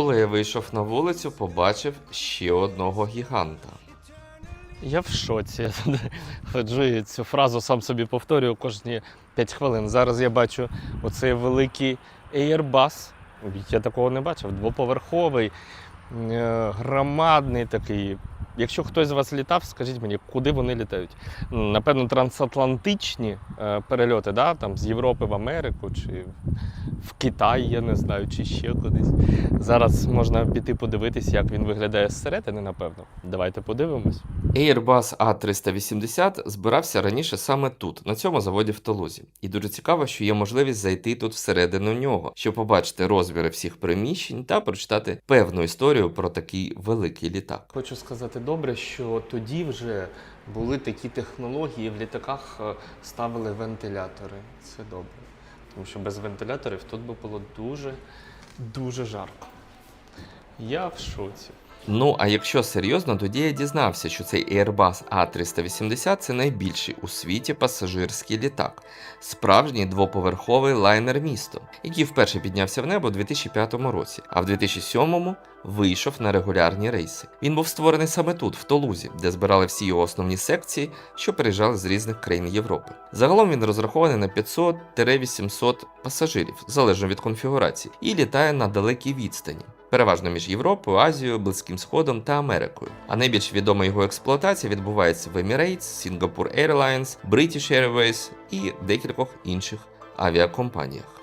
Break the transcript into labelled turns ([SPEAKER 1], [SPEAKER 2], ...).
[SPEAKER 1] Коли я вийшов на вулицю, побачив ще одного гіганта.
[SPEAKER 2] Я в шоці. Ходжу і цю фразу сам собі повторюю кожні 5 хвилин. Зараз я бачу оцей великий Airbus. Я такого не бачив. Двоповерховий, е, громадний такий. Якщо хтось з вас літав, скажіть мені, куди вони літають? Напевно, трансатлантичні е, перельоти, да? там, з Європи в Америку чи в Китай, я не знаю, чи ще кудись. Зараз можна піти подивитись, як він виглядає зсередини, напевно. Давайте подивимось.
[SPEAKER 1] Airbus A380 збирався раніше саме тут, на цьому заводі в Толузі. І дуже цікаво, що є можливість зайти тут всередину нього, щоб побачити розміри всіх приміщень та прочитати певну історію про такий великий літак.
[SPEAKER 2] Хочу сказати добре, що тоді вже були такі технології, в літаках е, ставили вентилятори. Це добре. Тому що без вентиляторів тут би було дуже, дуже жарко. Я в шоці.
[SPEAKER 1] Ну а якщо серйозно, тоді я дізнався, що цей Airbus A380 це найбільший у світі пасажирський літак, справжній двоповерховий лайнер місто, який вперше піднявся в небо у 2005 році, а в 2007 вийшов на регулярні рейси. Він був створений саме тут, в Толузі, де збирали всі його основні секції, що приїжджали з різних країн Європи. Загалом він розрахований на 500-800 пасажирів, залежно від конфігурації, і літає на далекій відстані переважно між Європою, Азією, Близьким Сходом та Америкою. А найбільш відома його експлуатація відбувається в Emirates, Singapore Airlines, British Airways і декількох інших авіакомпаніях.